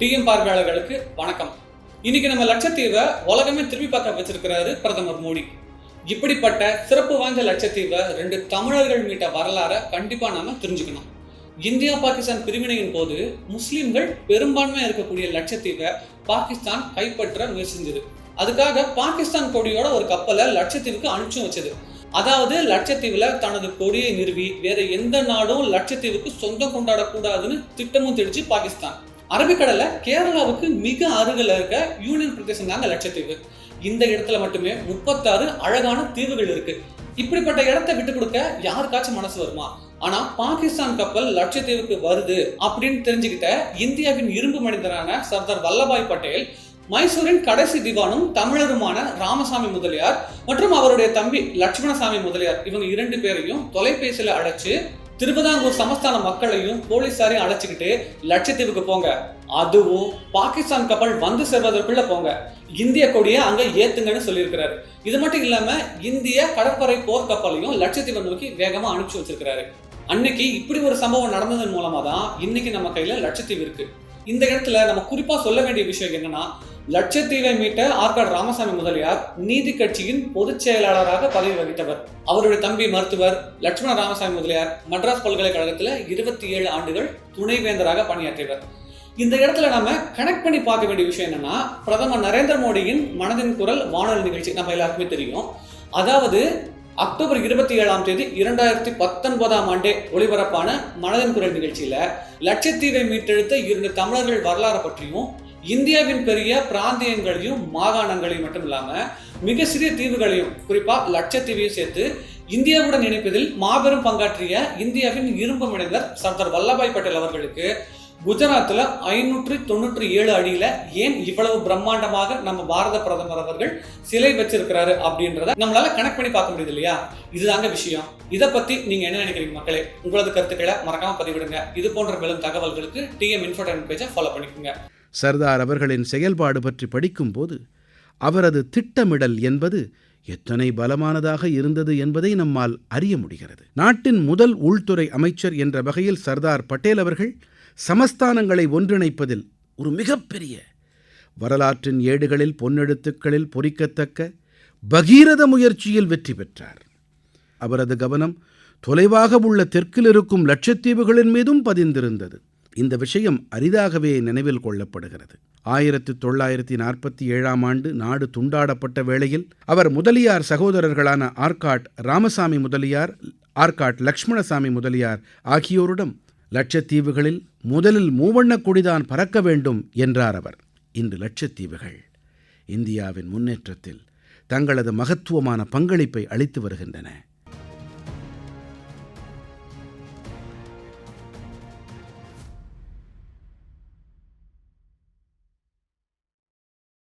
DM பார்வையாளர்களுக்கு வணக்கம். இன்னைக்கு நம்ம லட்சத்தீவை உலகமே திரும்பி பார்க்க வச்சிருக்கிறாரு பிரதமர் மோடி. இப்படிப்பட்ட சிறப்பு வாய்ந்த லட்சத்தீவை ரெண்டு தமிழர்கள் மீட்ட வரலாறை கண்டிப்பா நாம தெரிஞ்சுக்கணும். இந்தியா பாகிஸ்தான் பிரிவினையின் போது முஸ்லிம்கள் பெரும்பான்மையா இருக்கக்கூடிய லட்சத்தீவை பாகிஸ்தான் கைப்பற்ற முயற்சிஞ்சது. அதுக்காக பாகிஸ்தான் கொடியோட ஒரு கப்பலை லட்சத்தீவுக்கு அனுப்பிச்சும் வச்சது. அதாவது லட்சத்தீவுல தனது கொடியை நிறுவி வேற எந்த நாடும் லட்சத்தீவுக்கு சொந்தம் கொண்டாடக்கூடாதுன்னு திட்டமும் தெரிஞ்சு பாகிஸ்தான். அரபிக்கடலை கேரளாவுக்கு மிக அருகில் இருக்க யூனியன் பிரதேசம் தாங்க லட்சத்தீவு. இந்த இடத்துல மட்டுமே முப்பத்தாறு அழகான தீவுகள் இருக்கு. இப்படிப்பட்ட இடத்தை விட்டு கொடுக்க யாருக்காச்சும் மனசு வருமா? ஆனா பாகிஸ்தான் கப்பல் லட்சத்தீவுக்கு வருது அப்படின்னு தெரிஞ்சுக்கிட்ட இந்தியாவின் இரும்பு மனிதரான சர்தார் வல்லபாய் பட்டேல் மைசூரின் கடைசி திவானும் தமிழருமான ராமசாமி முதலியார் மற்றும் அவருடைய தம்பி லட்சுமணசாமி முதலியார் இவங்க இரண்டு பேரையும் தொலைபேசியில் அழைச்சு திருவிதாங்கூர் சமஸ்தான மக்களையும் போலீசாரையும் அழைச்சிக்கிட்டு லட்சத்தீவுக்கு போங்க. அதுவும் பாகிஸ்தான் கப்பல் வந்து சேர்வதற்குள்ள போங்க. இந்திய கொடியை அங்க ஏத்துங்கன்னு சொல்லியிருக்கிறாரு. இது மட்டும் இல்லாம இந்திய கடற்படை போர்க்கப்பலையும் லட்சத்தீவை நோக்கி வேகமா அனுப்பிச்சு வச்சிருக்கிறாரு. அன்னைக்கு இப்படி ஒரு சம்பவம் நடந்ததன் மூலமா தான் இன்னைக்கு நம்ம கையில லட்சத்தீவு இருக்கு. இந்த இடத்துல நம்ம குறிப்பா சொல்ல வேண்டிய விஷயம் என்னன்னா லட்சத்தீவை மீட்ட ஆற்காடு ராமசாமி முதலியார் நீதி கட்சியின் பொதுச் செயலாளராக பதவி வகித்தவர். அவருடைய தம்பி மருத்துவர் லட்சுமண ராமசாமி முதலியார் மட்ராஸ் பல்கலைக்கழகத்தில் இருபத்தி ஏழு ஆண்டுகள் துணைவேந்தராக பணியாற்றியவர். இந்த இடத்துல நம்ம கனெக்ட் பண்ணி பார்க்க வேண்டிய விஷயம் என்னன்னா பிரதமர் நரேந்திர மோடியின் மனதின் குரல் வானொலி நிகழ்ச்சி நம்ம எல்லாருக்குமே தெரியும். அதாவது அக்டோபர் இருபத்தி ஏழாம் தேதி இரண்டாயிரத்தி பத்தொன்பதாம் ஆண்டே ஒளிபரப்பான மனதின் குரல் நிகழ்ச்சியில லட்சத்தீவை மீட்டெடுத்த இரண்டு தமிழர்கள் வரலாறு பற்றியும் இந்தியாவின் பெரிய பிராந்தியங்களையும் மாகாணங்களையும் மட்டும் இல்லாமல் மிக சிறிய தீவுகளையும் குறிப்பாக லட்சத்தீவையும் சேர்த்து இந்தியாவுடன் இணைப்பதில் மாபெரும் பங்காற்றிய இந்தியாவின் இரும்பு மனிதர் சர்தார் வல்லபாய் பட்டேல் அவர்களுக்கு குஜராத்தில் ஐநூற்றி தொண்ணூற்றி ஏழு அடியில ஏன் இவ்வளவு பிரம்மாண்டமாக நம்ம பாரத பிரதமர் அவர்கள் சிலை வச்சிருக்கிறாரு அப்படின்றத நம்மளால கனெக்ட் பண்ணி பார்க்க முடியுது இல்லையா? இதுதாங்க விஷயம். இதை பத்தி நீங்க என்ன நினைக்கிறீங்க மக்களே? உங்களது கருத்துக்களை மறக்காம பதிவிடுங்க. இது போன்ற மேலும் தகவல்களுக்கு டிஎம் இன்ஃபோடைன் பேஜை ஃபாலோ பண்ணிக்கோங்க. சர்தார் அவர்களின் செயல்பாடு பற்றி படிக்கும்போது அவரது திட்டமிடல் என்பது எத்தனை பலமானதாக இருந்தது என்பதை நம்மால் அறிய முடிகிறது. நாட்டின் முதல் உள்துறை அமைச்சர் என்ற வகையில் சர்தார் பட்டேல் அவர்கள் சமஸ்தானங்களை ஒன்றிணைப்பதில் ஒரு மிகப்பெரிய வரலாற்றின் ஏடுகளில் பொன்னெழுத்துக்களில் பொறிக்கத்தக்க பகீரத முயற்சியில் வெற்றி பெற்றார். அவரது கவனம் தொலைவாக உள்ள தெற்கில் இருக்கும் லட்சத்தீவுகளின் மீதும் பதிந்திருந்தது. இந்த விஷயம் அரிதாகவே நினைவில் கொள்ளப்படுகிறது. ஆயிரத்தி தொள்ளாயிரத்தி நாற்பத்தி ஏழாம் ஆண்டு நாடு துண்டாடப்பட்ட வேளையில் அவர் முதலியார் சகோதரர்களான ஆர்காட் ராமசாமி முதலியார் ஆர்காட் லக்ஷ்மணசாமி முதலியார் ஆகியோரிடம் லட்சத்தீவுகளில் முதலில் மூவண்ணக் கொடிதான் பறக்க வேண்டும் என்றார் அவர். இன்று லட்சத்தீவுகள் இந்தியாவின் முன்னேற்றத்தில் தங்களது மகத்துவமான பங்களிப்பை அளித்து வருகின்றன.